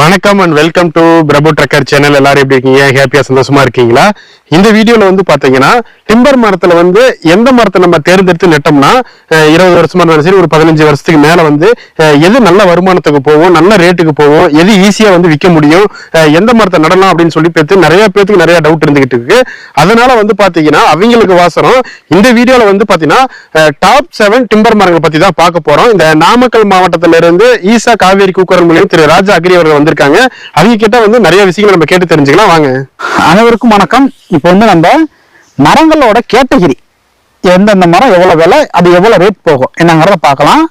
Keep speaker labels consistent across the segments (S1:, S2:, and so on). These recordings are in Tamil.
S1: வணக்கம் and welcome to Prabhu trucker channel எல்லாரும் எப்படி இருக்கீங்க? ஹாப்பியா சந்தோஷமா இருக்கீங்களா? இந்த வீடியோல வந்து பாத்தீங்கன்னா டிம்பர் மரத்துல வந்து எந்த மரத்தை நம்ம தேர்ந்தெடுத்து நட்டோம்னா இருபது வருஷமா இருந்தாலும் சரி ஒரு பதினஞ்சு வருஷத்துக்கு மேல வந்து எது நல்ல வருமானத்துக்கு போகும் நல்ல ரேட்டுக்கு போகும் எது ஈஸியா வந்து விற்க முடியும் எந்த மரத்தை நடலாம் அப்படின்னு சொல்லி பேத்து நிறைய பேத்துக்கு நிறைய டவுட் இருந்துகிட்டு இருக்கு. அதனால வந்து பாத்தீங்கன்னா அவங்களுக்கு வாசனம் இந்த வீடியோல வந்து பாத்தீங்கன்னா டாப் செவன் டிம்பர் மரங்கள் பத்தி தான் பார்க்க போறோம். இந்த நாமக்கல் மாவட்டத்தில இருந்து ஈசா காவேரி கூக்குரல் மூலியம் திரு ராஜா அக்ரி அவர்கள் வந்திருக்காங்க. அவங்க கிட்ட வந்து நிறைய விஷயங்கள் நம்ம கேட்டு தெரிஞ்சுக்கலாம். வாங்க.
S2: அனைவருக்கும் வணக்கம். இப்போ வந்து நம்ம மரங்களோட கேட்டகிரி. எந்தெந்த மரம் எவ்வளவு விலை அது எவ்வளவு ரேட் போகும் என்னங்கிறத பார்க்கலாம்.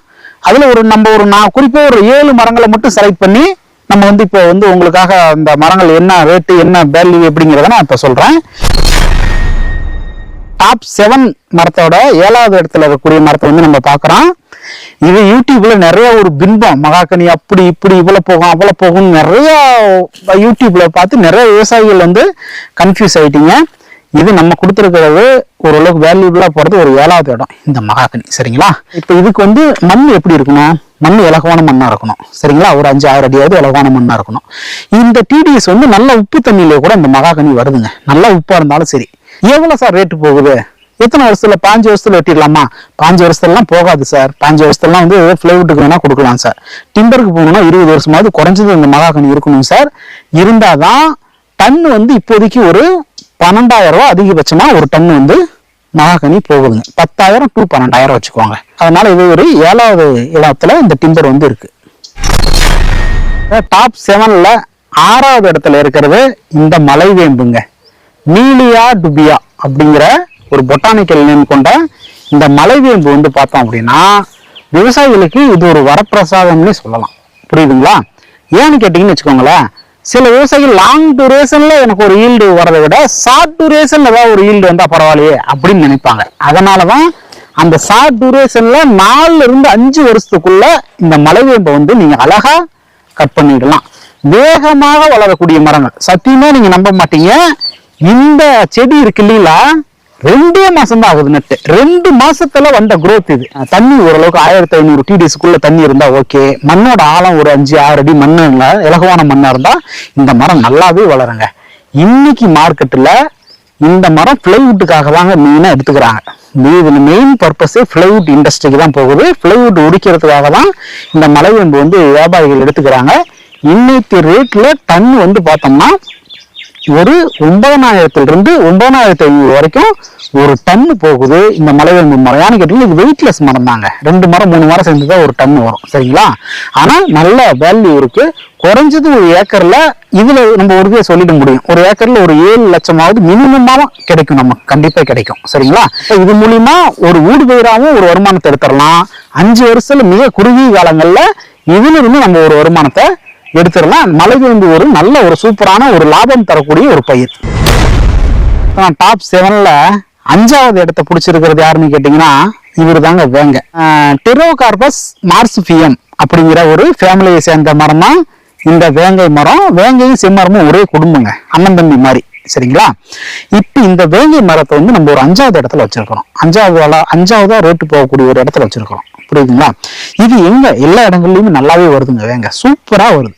S2: அதுல ஒரு நம்ம ஒரு நான் குறிப்பாக ஒரு ஏழு மரங்களை மட்டும் செலக்ட் பண்ணி நம்ம வந்து இப்போ வந்து உங்களுக்காக அந்த மரங்கள் என்ன ரேட்டு என்ன வேல்யூ எப்படிங்கிறத நான் இப்போ சொல்றேன். டாப் செவன் மரத்தோட ஏழாவது இடத்துல இருக்கக்கூடிய மரத்தை வந்து நம்ம பார்க்குறோம். இது யூடியூப்ல நிறைய ஒரு பின்பம். மகாக்கனி அப்படி இப்படி இவ்வளவு போகும் அவ்வளவு போகும் நிறைய யூடியூப்ல பார்த்து நிறைய விவசாயிகள் வந்து கன்ஃபியூஸ் ஆயிட்டீங்க. இது நம்ம கொடுத்துருக்கிறது ஓரளவுக்கு வேல்யூபிளா போறது ஒரு ஏழாவது இடம் இந்த மகாக்கனி சரிங்களா? இப்போ இதுக்கு வந்து மண் எப்படி இருக்கணும்? மண் இலகுவான மண்ணா இருக்கணும். சரிங்களா? ஒரு அஞ்சு ஆறு அடியாவது இலகுவான மண்ணா இருக்கணும். இந்த டிடிஎஸ் வந்து நல்ல உப்பு தண்ணியில கூட இந்த மகாக்கனி வருதுங்க. நல்ல உப்பா இருந்தாலும் சரி. எவ்வளவு சார் ரேட்டு போகுது? எத்தனை வருஷத்துல? பாஞ்சு வருஷத்துல வெட்டிடலாமா? பாஞ்சு வருஷத்துலலாம் போகாது சார். பாஞ்சு வருஷத்துலலாம் வந்து ஃபிளைவுட்டுக்கு வேணா கொடுக்கலாம் சார். டிம்பருக்கு போகணும்னா இருபது வருஷமாவது குறைஞ்சது இந்த மகாகனி இருக்கணும் சார். இருந்தாதான் டன் வந்து இப்போதைக்கு ஒரு பன்னெண்டாயிரம் ரூபா அதிகபட்சமா ஒரு டன் வந்து மகாகனி போகுதுங்க. பத்தாயிரம் டு பன்னெண்டாயிரம் வச்சுக்கோங்க. அதனால இது ஒரு ஏழாவது இடத்துல இந்த டிம்பர் வந்து இருக்கு. டாப் செவன்ல ஆறாவது இடத்துல இருக்கிறது இந்த மலைவேம்புங்க. நீலியா டுபியா அப்படிங்கிற ஒரு பொட்டானிக்கல் நேம் கொண்ட இந்த மலைவேம்பு வந்து பார்த்தோம் அப்படின்னா விவசாயிகளுக்கு இது ஒரு வரப்பிரசாதம்னே சொல்லலாம். புரியுதுங்களா? ஏன்னு கேட்டீங்கன்னு வச்சுக்கோங்களேன் சில விவசாயிகள் லாங் டூரேஷன்ல எனக்கு ஒரு ஈல்டு வரதை விட ஷார்ட் டூரேஷன்ல ஏதாவது ஒரு ஈல்டு வந்தால் பரவாயில்லையே அப்படின்னு நினைப்பாங்க. அதனாலதான் அந்த ஷார்ட் டூரேஷன்ல நாலுல இருந்து அஞ்சு வருஷத்துக்குள்ள இந்த மலைவேம்பை வந்து நீங்க அழகா கட் பண்ணிடலாம். வேகமாக வளரக்கூடிய மரங்கள். சத்தியமா நீங்க நம்ப மாட்டீங்க. இந்த செடி இருக்கு இல்லைங்களா? ரெண்டே மாசம் தான் ஆகுது நட்டு ரெண்டு மாசத்துல வந்த குரோத் இது. தண்ணி ஓரளவுக்கு ஆயிரத்தி ஐநூறு டிடிஸ்க்குள்ள தண்ணி இருந்தா ஓகே மண்ணோட ஆழம் ஒரு அஞ்சு ஆறு அடி மண்ணு இலகுவான மண்ணா இருந்தா இந்த மரம் நல்லாவே வளருங்க. இன்னைக்கு மார்க்கெட்ல இந்த மரம் பிளைவுட்டுக்காக தாங்க மெயினா எடுத்துக்கிறாங்க. இது மெயின் பர்பஸே பிளைவுட் இண்டஸ்ட்ரிக்கு தான் போகுது. பிளைவுட் உடிக்கிறதுக்காக தான் இந்த மலைவேம்பு வந்து வியாபாரிகள் எடுத்துக்கிறாங்க. இன்னைக்கு ரேட்ல டன் வந்து பார்த்தோம்னா ஒரு ஒன்பதனாயிரத்திலிருந்து ஒன்பதனாயிரத்தி ஐநூறு வரைக்கும் ஒரு டன்னு போகுது இந்த மலைவேம்பு மரம் ஏன்னு கேட்டீங்கன்னா இது வெயிட்லெஸ் மரம் தாங்க. ரெண்டு மரம் மூணு மரம் சேர்ந்து தான் ஒரு டன் வரும். சரிங்களா? ஆனால் நல்ல வேல்யூ இருக்கு. குறைஞ்சது ஒரு ஏக்கரில் இதில் நம்ம ஒரு சொல்லிட முடியும். ஒரு ஏக்கரில் ஒரு ஏழு லட்சமாவது மினிமமாக கிடைக்கும் நமக்கு. கண்டிப்பாக கிடைக்கும். சரிங்களா? இது மூலிமா ஒரு ஊடு பயிராகவும் ஒரு வருமானத்தை எடுத்துடலாம். அஞ்சு வருஷத்துல மிக குறுகிய காலங்களில் இதிலிருந்து நம்ம ஒரு வருமானத்தை எடுத்துடலாம். மலைவேம்பு ஒரு நல்ல ஒரு சூப்பரான ஒரு லாபம் தரக்கூடிய ஒரு பயிர். டாப் செவனில் அஞ்சாவது இடத்த பிடிச்சிருக்கிறது யாருன்னு கேட்டிங்கன்னா இவர் தாங்க வேங்க டெரோகார்பஸ் மார்சிபியம் அப்படிங்கிற ஒரு ஃபேமிலியை சேர்ந்த மரம் தான் இந்த வேங்கை மரம் வேங்கையும் செம்மரமும் ஒரே குடும்பங்க. அண்ணன் தம்பி மாதிரி. சரிங்களா? இப்போ இந்த வேங்கை மரத்தை வந்து நம்ம ஒரு அஞ்சாவது இடத்துல வச்சிருக்கிறோம். அஞ்சாவது அஞ்சாவதா ரேட்டு போகக்கூடிய ஒரு இடத்துல வச்சிருக்கிறோம். புரியுதுங்களா? இது எங்க எல்லா இடங்கள்லயுமே நல்லாவே வருதுங்க வேங்க. சூப்பரா வருது.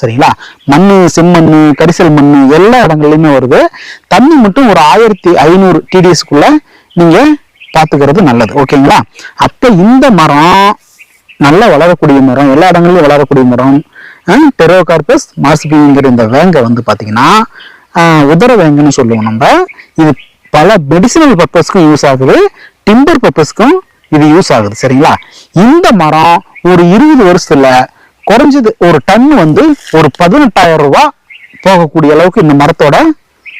S2: சரிங்களா? மண் செம்மண் கரிசல் மண் எல்லா இடங்கள்லையுமே வருது. தண்ணி மட்டும் ஒரு ஆயிரத்தி ஐநூறு டிடிஎஸ்க்குள்ள நீங்க பாத்துக்கிறது நல்லது. ஓகேங்களா? அப்ப இந்த மரம் நல்லா வளரக்கூடிய மரம் எல்லா இடங்கள்லயும் வளரக்கூடிய மரம் டெரோகார்பஸ் மாசிபிங்கிற இந்த வேங்கை வந்து பார்த்தீங்கன்னா உதர வேங்கன்னு சொல்லுவோம் நம்ம. இது பல மெடிசினல் பர்பஸ்க்கும் யூஸ் ஆகுது. டிம்பர் பர்பஸ்க்கும் இது யூஸ் ஆகுது. சரிங்களா? இந்த மரம் ஒரு இருபது வருஷத்துல குறைஞ்சது ஒரு டன் வந்து ஒரு பதினெட்டாயிரம் ரூபா போகக்கூடிய அளவுக்கு இந்த மரத்தோட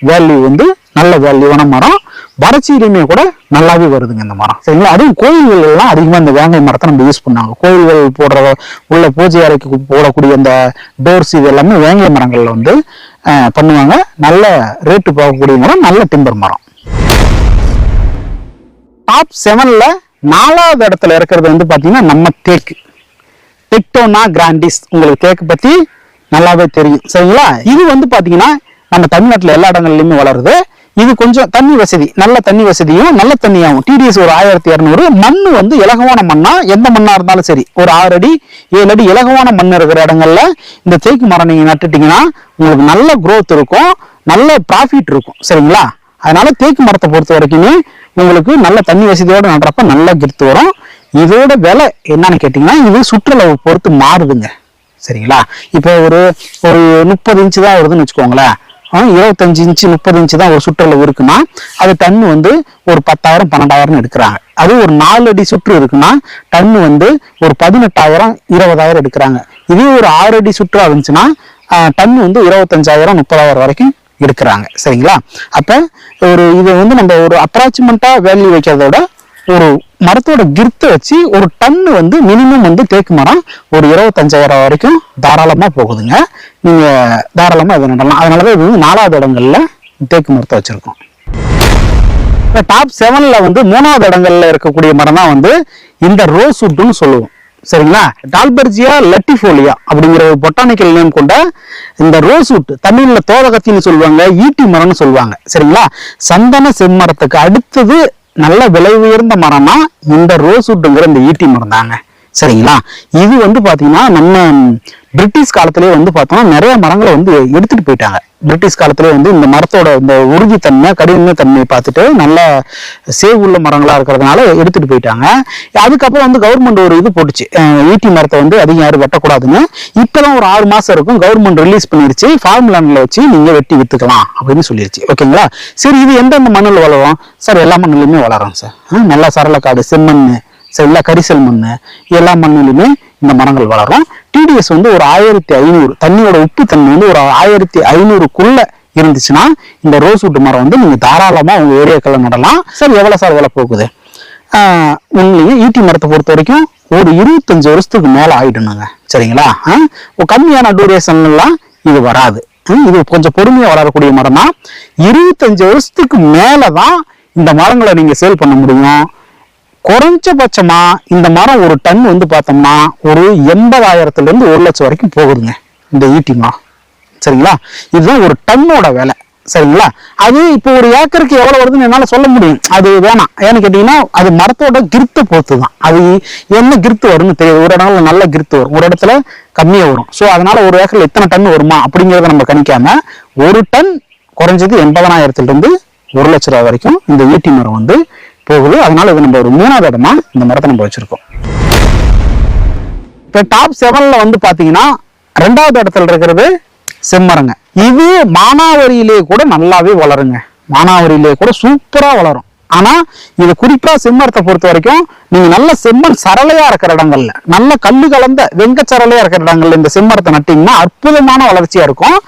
S2: வேல்யூ வந்து நல்ல வேல்யூவான மரம். வறட்சியிலுமே கூட நல்லாவே வருதுங்க இந்த மரம். சரிங்களா? அதுவும் கோயில்கள் எல்லாம் அதிகமாக இந்த வேங்கை மரத்தை நம்ம யூஸ் பண்ணாங்க. கோயில்கள் போடுற உள்ள பூஜை அறைக்கு போடக்கூடிய அந்த டோர்ஸ் இது எல்லாமே வேங்கை மரங்களில் வந்து பண்ணுவாங்க. நல்ல ரேட்டு போகக்கூடிய மரம் நல்ல டிம்பர் மரம். டாப் செவனில் நாலாவது இடத்துல இருக்கிறது வந்து பார்த்தீங்கன்னா நம்ம தேக்கு. டெக்டோனா கிராண்டிஸ் உங்களுக்கு தேக்கு பத்தி நல்லாவே தெரியும். சரிங்களா? இது வந்து பாத்தீங்கன்னா நம்ம தமிழ்நாட்டுல எல்லா இடங்கள்லயுமே வளருது. இது கொஞ்சம் தண்ணி வசதி நல்ல தண்ணி வசதியும் நல்ல தண்ணியாகும் டிடிஎஸ் ஒரு ஆயிரத்தி இரநூறு மண் வந்து இலகுவான மண்ணா? எந்த மண்ணா இருந்தாலும் சரி. ஒரு ஆறு அடி ஏழு அடி இலகுவான மண் இருக்கிற இடங்கள்ல இந்த தேக்கு மரம் நீங்க நட்டுட்டீங்கன்னா உங்களுக்கு நல்ல குரோத் இருக்கும். நல்ல ப்ராஃபிட் இருக்கும். சரிங்களா? அதனால தேக்கு மரத்தை பொறுத்த வரைக்குமே உங்களுக்கு நல்ல தண்ணி வசதியோட நடுறப்ப நல்ல கிருத்து வரும். இதோட விலை என்னன்னு கேட்டிங்கன்னா இது சுற்றுலாவை பொறுத்து மாறுதுங்க. சரிங்களா? இப்போ ஒரு ஒரு முப்பது இன்ச்சு தான் வருதுன்னு வச்சுக்கோங்களேன். இருபத்தஞ்சு இன்ச்சு முப்பது இன்ச்சு தான் ஒரு சுற்றளவு இருக்குன்னா அது டன்னு வந்து ஒரு பத்தாயிரம் பன்னெண்டாயிரம்னு எடுக்கிறாங்க. அது ஒரு நாலு அடி சுற்று இருக்குன்னா டன்னு வந்து ஒரு பதினெட்டாயிரம் இருபதாயிரம் எடுக்கிறாங்க. இதே ஒரு ஆறு அடி சுற்றா இருந்துச்சுன்னா டன்னு வந்து இருபத்தஞ்சாயிரம் முப்பதாயிரம் வரைக்கும் எடுக்கிறாங்க. சரிங்களா? அப்போ ஒரு இதை வந்து நம்ம ஒரு அப்ராக்சிமெண்டா வேல்யூ வைக்கிறதோட ஒரு மரத்தோட கிர்த்து வச்சு ஒரு டன்னு வந்து மினிமம் வந்து தேக்கு மரம் ஒரு இருபத்தஞ்சாயிரம் வரைக்கும் தாராளமா போகுதுங்க. நீங்க தாராளமா இதை நடலாம். அதனால தான் இது வந்து நாலாவது இடங்கள்ல தேக்கு மரத்தை வச்சிருக்கோம். இப்போ டாப் செவன்ல வந்து மூணாவது இடங்கள்ல இருக்கக்கூடிய மரம் தான் வந்து இந்த ரோஸ் உட்டுன்னு சொல்லுவோம். சரிங்களா? டால்பர்ஜியா லட்டிஃபோலியா அப்படிங்கிற ஒரு பொட்டானிக்கல் நேம் கொண்ட இந்த ரோஸ் உட் தமிழ்ல தோதகத்தின்னு சொல்லுவாங்க ஈட்டி மரம்னு சொல்லுவாங்க. சரிங்களா? சந்தன செம்மரத்துக்கு அடுத்தது நல்ல விலை உயர்ந்த மரம்னா இந்த ரோஸ் உட்டுங்கிற இந்த ஈட்டி மரம் தாங்க சரிங்களா? இது வந்து பாத்தீங்கன்னா நம்ம பிரிட்டிஷ் காலத்திலேயே வந்து பார்த்தோம்னா நிறைய மரங்களை வந்து எடுத்துட்டு போயிட்டாங்க. பிரிட்டிஷ் காலத்திலே வந்து இந்த மரத்தோட இந்த உறுதித்தன்மை கடின தன்மையை பார்த்துட்டு நல்ல சேவ் உள்ள மரங்களாக இருக்கிறதுனால எடுத்துட்டு போயிட்டாங்க. அதுக்கப்புறம் வந்து கவர்மெண்ட் ஒரு இது போட்டுச்சு. ஈட்டி மரத்தை வந்து அதிகம் யாரும் வெட்டக்கூடாதுன்னு. இப்போதான் ஒரு ஆறு மாதம் இருக்கும். கவர்மெண்ட் ரிலீஸ் பண்ணிருச்சு. ஃபார்ம் லேண்டில் வச்சு நீங்கள் வெட்டி விற்றுக்கலாம் அப்படின்னு சொல்லிருச்சு. ஓகேங்களா? சரி இது எந்தெந்த மண்ணில் வளரும்? சார் எல்லா மண்ணிலையுமே வளரும் சார். நல்லா சரளக்காடு செம்மண் சரிங்களா கரிசல் மண் எல்லா மண்ணிலுமே இந்த மரங்கள் வளரும். டிடிஎஸ் வந்து ஒரு ஆயிரத்தி ஐநூறு தண்ணியோட உப்புத்தன்மை வந்து ஒரு ஆயிரத்தி ஐநூறுக்குள்ள இருந்துச்சுன்னா இந்த ரோஸ் வுட் மரம் வந்து நீங்க தாராளமா உங்க ஏரியாக்களில் நடலாம். சார் எவ்வளவு சார் விலை போகுது? உண்மையிலேயே ஈட்டி மரத்தை பொறுத்த வரைக்கும் ஒரு இருபத்தஞ்சு வருஷத்துக்கு மேல ஆயிடணுங்க சரிங்களா? கம்மியான டூரேஷன்லாம் இது வராது. இது கொஞ்சம் பொறுமையா வளரக்கூடிய மரம் தான் இருபத்தஞ்சு வருஷத்துக்கு மேலதான் இந்த மரங்களை நீங்க சேல் பண்ண முடியும். குறைஞ்சபட்சமா இந்த மரம் ஒரு டன் வந்து பார்த்தோம்னா ஒரு எண்பதாயிரத்துல இருந்து ஒரு லட்சம் வரைக்கும் போகுதுங்க இந்த ஈட்டி மரம் சரிங்களா? இதுதான் ஒரு டன்னோட விலை. சரிங்களா? அது இப்போ ஒரு ஏக்கருக்கு எவ்வளவு வருதுன்னு என்னால சொல்ல முடியும். அது வேணாம். ஏன்னு கேட்டீங்கன்னா அது மரத்தோட கிருத்தை பொறுத்து தான் அது என்ன கிருத்து வரும்னு தெரியாது. ஒரு இடத்துல நல்ல கிருத்து வரும். ஒரு இடத்துல கம்மியா வரும். ஸோ அதனால ஒரு ஏக்கர்ல எத்தனை டன் வருமா அப்படிங்கிறத நம்ம கணிக்காம ஒரு டன் குறைஞ்சது எண்பதனாயிரத்துல இருந்து ஒரு லட்ச ரூபா வரைக்கும் இந்த ஈட்டி மரம் வந்து போகுது. அதனால இது நம்ம ஒரு மூணாவது இடமா இந்த மரத்தை நம்ம வச்சிருக்கோம். இப்ப டாப் செவன்ல வந்து பாத்தீங்கன்னா ரெண்டாவது இடத்துல இருக்கிறது செம்மரங்க. இது மானாவரியிலே கூட நல்லாவே வளருங்க. மானாவரியிலே கூட சூப்பரா வளரும். ஆனா இது குறிப்பா செம்மரத்தை பொறுத்த வரைக்கும் நீங்க நல்ல செம்மண் சரளையா இருக்கிற இடங்கள்ல நல்ல கல்லு கலந்த வெங்க சரளையா இருக்கிற இடங்கள்ல இந்த செம்மரத்தை நட்டீங்கன்னா அற்புதமான வளர்ச்சியா இருக்கும்.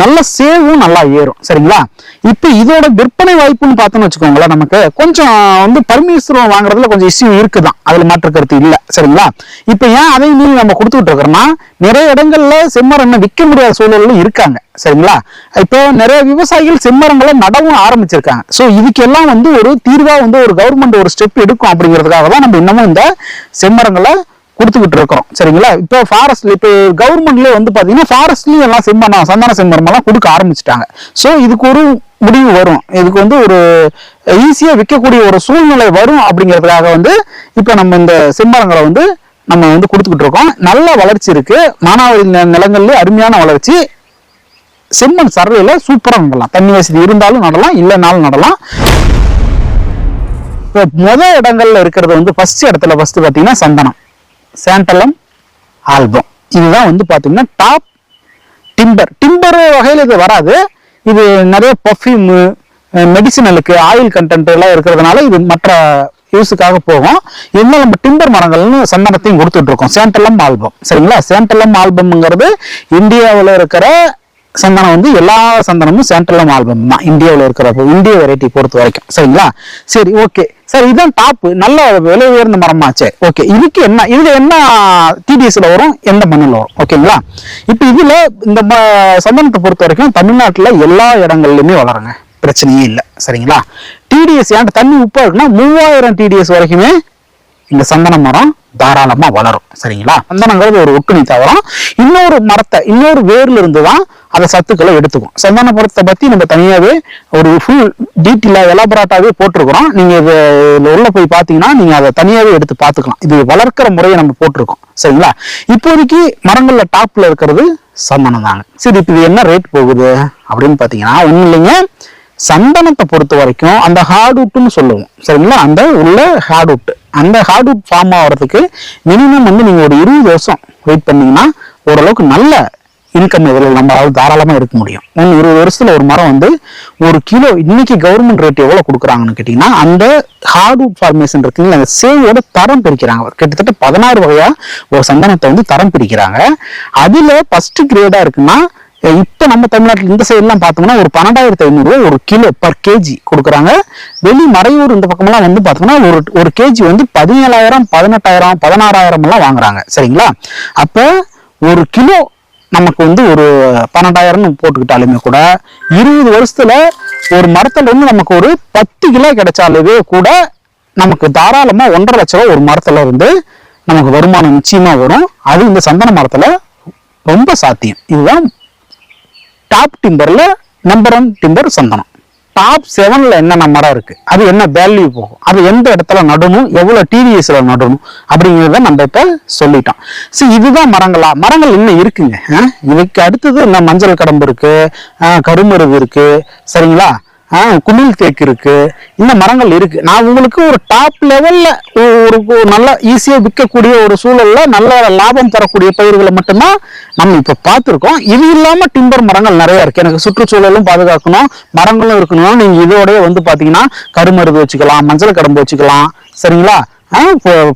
S2: நல்ல சேவும் நல்லா ஏறும். சரிங்களா? இப்போ இதோட விற்பனை வாய்ப்புன்னு பார்த்தோம்னு வச்சுக்கோங்களேன் நமக்கு கொஞ்சம் வந்து பர்மிஷன் வாங்குறதுல கொஞ்சம் இஷ்யூ இருக்குதான். அதுல மாற்று கருத்து இல்லை. சரிங்களா? இப்போ ஏன் அதையும் மீறி நம்ம கொடுத்துட்டு இருக்கிறோம்னா நிறைய இடங்கள்ல செம்மரம் விற்க முடியாத சூழல்ல இருக்காங்க. சரிங்களா? இப்போ நிறைய விவசாயிகள் செம்மரங்களை நடவும் ஆரம்பிச்சிருக்காங்க. ஸோ இதுக்கெல்லாம் வந்து ஒரு தீர்வா வந்து ஒரு கவர்மெண்ட் ஒரு ஸ்டெப் எடுக்கும் அப்படிங்கிறதுக்காக தான் நம்ம இன்னமும் இந்த செம்மரங்களை கொடுத்துக்கிட்டு இருக்கிறோம் சரிங்களா? இப்போ ஃபாரஸ்ட்ல இப்போ கவர்மெண்ட்லயே வந்து பார்த்தீங்கன்னா ஃபாரஸ்ட்லையும் எல்லாம் செம்மரம் சந்தான செம்மரமெல்லாம் கொடுக்க ஆரம்பிச்சிட்டாங்க. ஸோ இதுக்கு ஒரு முடிவு வரும். இதுக்கு வந்து ஒரு ஈஸியாக விற்கக்கூடிய ஒரு சூழ்நிலை வரும் அப்படிங்கிறதுக்காக வந்து இப்போ நம்ம இந்த செம்மரங்களை வந்து நம்ம வந்து கொடுத்துக்கிட்டு இருக்கோம் நல்ல வளர்ச்சி இருக்கு. மானாவாரி நிலங்கள்லேயே நிலங்கள்ல அருமையான வளர்ச்சி. செம்மண் சரவையில் சூப்பராக நடலாம். தண்ணி வசதி இருந்தாலும் நடலாம் இல்லைனாலும் நடலாம். இப்போ முதல் இடங்கள்ல இருக்கிறது வந்து ஃபர்ஸ்ட் இடத்துல ஃபர்ஸ்ட் பார்த்தீங்கன்னா சந்தனம். Santalum album. இதுதான் வந்து பார்த்தீங்கன்னா டாப் டிம்பர் டிம்பர் வகையில் இது வராது. இது நிறைய பர்ஃப்யூமு மெடிசினலுக்கு ஆயில் கண்டென்ட் எல்லாம் இருக்கிறதுனால இது மற்ற யூஸுக்காக போகும். இருந்தாலும் நம்ம டிம்பர் மரங்கள்னு சந்தனத்தையும் கொடுத்துட்டு இருக்கோம். Santalum album. சரிங்களா? சேண்டலம் ஆல்பம்ங்கிறது இந்தியாவில் இருக்கிற சந்தனம் வந்து எல்லா சந்தனமும் சென்ட்ரலும் ஆல்பம் தான். இந்தியாவில் இருக்கிற இந்திய வெரைட்டி பொறுத்த வரைக்கும். சரிங்களா? சரி ஓகே சார் இதுதான் டாப் நல்ல விலை உயர்ந்த மரமாச்சே. ஓகே இதுக்கு என்ன இதுல என்ன டிடிஎஸ்ல வரும்? எந்த மண்ணில் வரும்? ஓகேங்களா இப்போ இதுல இந்த ம- சந்தனத்தை பொறுத்த வரைக்கும் தமிழ்நாட்டில் எல்லா இடங்கள்லையுமே வளருங்க. பிரச்சனையே இல்லை. சரிங்களா? டிடிஎஸ் ஏன் தண்ணி உப்பா இருக்குன்னா மூவாயிரம் டிடிஎஸ் வரைக்குமே இந்த சந்தன மரம் தாராளமாக வளரும். சரிங்களா? சந்தனங்கிறது ஒரு ஒட்டுணி தவிரம். இன்னொரு மரத்தை இன்னொரு வேர்ல இருந்து தான் அந்த சத்துக்களை எடுத்துக்கும். சந்தான மரத்தை பற்றி நம்ம தனியாகவே ஒரு ஃபுல் டீட்டெயிலாக எலாபரேட்டாகவே போட்டிருக்கிறோம். நீங்கள் இது உள்ளே போய் பார்த்தீங்கன்னா நீங்கள் அதை தனியாகவே எடுத்து பார்த்துக்கலாம் இது வளர்க்கிற முறையை நம்ம போட்டிருக்கோம். சரிங்களா? இப்போதைக்கு மரங்களில் டாப்பில் இருக்கிறது சந்தனம் தாங்க. சரி இப்போ இது என்ன ரேட் போகுது அப்படின்னு பார்த்தீங்கன்னா ஒன்றும் இல்லைங்க. சந்தனத்தை பொறுத்த வரைக்கும் அந்த ஹார்ட்வுட்னு சொல்லுவோம். சரிங்களா? அந்த உள்ள ஹார்ட்வுட் அந்த ஹார்ட்வுட் ஃபார்ம் ஆகிறதுக்கு மினிமம் வந்து நீங்கள் ஒரு இருபது வருஷம் வெயிட் பண்ணிங்கன்னா ஓரளவுக்கு நல்ல இன்கம் இதில் நம்மளால் தாராளமாக இருக்க முடியும். ஒன்று இருபது வருஷத்தில் ஒரு மரம் வந்து ஒரு கிலோ இன்னைக்கு கவர்மெண்ட் ரேட் எவ்வளோ கொடுக்குறாங்கன்னு கேட்டிங்கன்னா அந்த ஹார்ட்வுட் ஃபார்மேஷன் இருக்குங்களா அந்த சேவையோட தரம் பிரிக்கிறாங்க. கிட்டத்தட்ட பதினாறு வகையாக ஒரு சந்தனத்தை வந்து தரம் பிரிக்கிறாங்க. அதில் ஃபஸ்ட்டு கிரேடாக இருக்குன்னா இப்போ நம்ம தமிழ்நாட்டில் இந்த சைடுலாம் பார்த்தோம்னா ஒரு பன்னெண்டாயிரத்தி ஐநூறுரூவா ஒரு கிலோ பர் கேஜி கொடுக்குறாங்க. வெளி மறையூர் இந்த பக்கமெல்லாம் வந்து பார்த்தோம்னா ஒரு ஒரு கேஜி வந்து பதினேழாயிரம் பதினெட்டாயிரம் பதினாறாயிரம் எல்லாம் வாங்குறாங்க. சரிங்களா? அப்போ ஒரு கிலோ நமக்கு வந்து ஒரு பன்னெண்டாயிரம்னு போட்டுக்கிட்டாலுமே கூட இருபது வருஷத்துல ஒரு மரத்துல இருந்து நமக்கு ஒரு பத்து கிலோ கிடைச்சாலுமே கூட நமக்கு தாராளமா ஒன்றரை லட்ச ரூபா ஒரு மரத்துல இருந்து நமக்கு வருமானம் நிச்சயமா வரும். அது இந்த சந்தன மரத்துல ரொம்ப சாத்தியம். இதுதான் டாப் டிம்பர்ல நம்பர் ஒன் டிம்பர் சந்தனம். டாப் செவனில் என்னென்ன மரம் இருக்குது அது என்ன வேல்யூ போகும்? அது எந்த இடத்துல நடணும் எவ்வளோ டிவிஎஸில் நடணும் அப்படிங்கிறத நம்ம இப்போ சொல்லிட்டோம். சரி இதுதான் மரங்களா? மரங்கள் இன்னும் இருக்குங்க. இதுக்கு அடுத்தது என்ன? மஞ்சள் கடம்பு இருக்குது ஆஹ் இருக்குது சரிங்களா? ஆ குமிழ் தேக்கு இருக்கு. இந்த மரங்கள் இருக்கு. நான் உங்களுக்கு ஒரு டாப் லெவல்ல ஒரு நல்ல ஈஸியா விற்கக்கூடிய ஒரு சூழல்ல நல்ல லாபம் தரக்கூடிய பயிர்களை மட்டும்தான் நம்ம இப்ப பார்த்துருக்கோம். இது இல்லாம டிம்பர் மரங்கள் நிறைய இருக்கு. எனக்கு சுற்றுச்சூழலும் பாதுகாக்கணும் மரங்களும் இருக்கணும் நீங்க இதோடய வந்து பாத்தீங்கன்னா கருமருந்து வச்சுக்கலாம் மஞ்சள் கடம்பு வச்சுக்கலாம். சரிங்களா?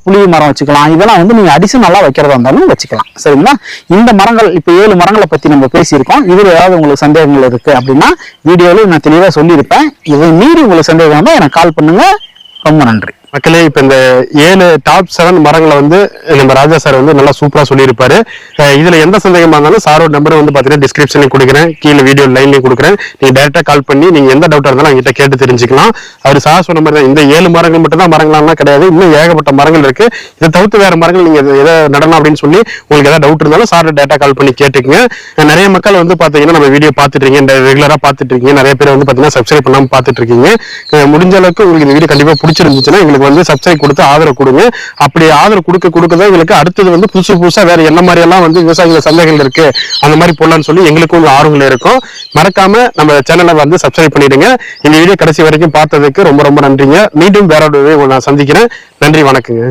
S2: புளி மரம் வச்சுக்கலாம். இதெல்லாம் வந்து நீங்க அடிஷனலா வைக்கிறதா இருந்தாலும் வச்சுக்கலாம். சரிங்களா? இந்த மரங்கள் இப்ப ஏழு மரங்களை பத்தி நம்ம பேசியிருக்கோம். இதுல ஏதாவது உங்களுக்கு சந்தேகங்கள் இருக்கு அப்படின்னா வீடியோல நான் தெளிவா சொல்லியிருப்பேன். இதை மீறி உங்களுக்கு சந்தேகம் இருந்தால் எனக்கு கால் பண்ணுங்க. ரொம்ப நன்றி.
S1: மக்களே இப்ப இந்த ஏழு டாப் செவன் மரங்களை வந்து நம்ம ராஜா சார் வந்து நல்லா சூப்பரா சொல்லியிருப்பாரு. இதில் இதுல எந்த சந்தேகமா இருந்தாலும் சாரோட நம்பர் வந்து பாத்தீங்கன்னா டிஸ்கிரிப்ஷன்லயும் கொடுக்குறேன். கீழே வீடியோ லைன்லையும் கொடுக்குறேன். நீங்க டேரக்டா கால் பண்ணி நீங்க எந்த டவுட்டாக இருந்தாலும் என்கிட்ட கேட்டு தெரிஞ்சுக்கலாம். அவர் சார் சொன்ன மாதிரி தான் இந்த ஏழு மரங்கள் மட்டும் தான் மரங்கள்லாம் கிடையாது. இன்னும் ஏகப்பட்ட மரங்கள் இருக்கு. இதை தவிர்த்து வேற மரங்கள் நீங்க எதை- நடனம் அப்படின்னு சொல்லி உங்களுக்கு ஏதாவது டவுட் இருந்தாலும் சாரோட டேட்டா கால் பண்ணி கேட்டுக்கங்க. நிறைய மக்கள் வந்து பாத்தீங்கன்னா நம்ம வீடியோ பார்த்துட்ருக்கீங்க இருக்கீங்க. ரெகுலரா பார்த்துட்டு இருக்கீங்க. நிறைய பேர் வந்து பாத்தீங்கன்னா சப்ஸ்கிரைப் பண்ணாம பார்த்துட்ருக்கீங்க முடிஞ்ச அளவுக்கு உங்களுக்கு இந்த வீடியோ கண்டிப்பா பிடிச்சிருந்துச்சுன்னா எங்களுக்கு வந்து சப்ஸ்கிரைப் கொடுத்து ஆதரவு கொடுங்க. அப்படி ஆதரவு கொடுக்க கொடுக்க தான் எங்களுக்கு அடுத்தது வந்து புதுசு புதுசா வேற என்ன மாதிரி எல்லாம் வந்து விவசாயிகள் சந்தைகள் இருக்கு அந்த மாதிரி போடலாம்னு சொல்லி எங்களுக்கும் ஒரு ஆர்வங்கள் இருக்கும். மறக்காம நம்ம சேனலை வந்து சப்ஸ்கிரைப் பண்ணிடுங்க. இந்த வீடியோ கடைசி வரைக்கும் பார்த்ததுக்கு ரொம்ப ரொம்ப நன்றிங்க. மீண்டும் வேற ஒரு நான் சந்திக்கிறேன். நன்றி வணக்கங்க.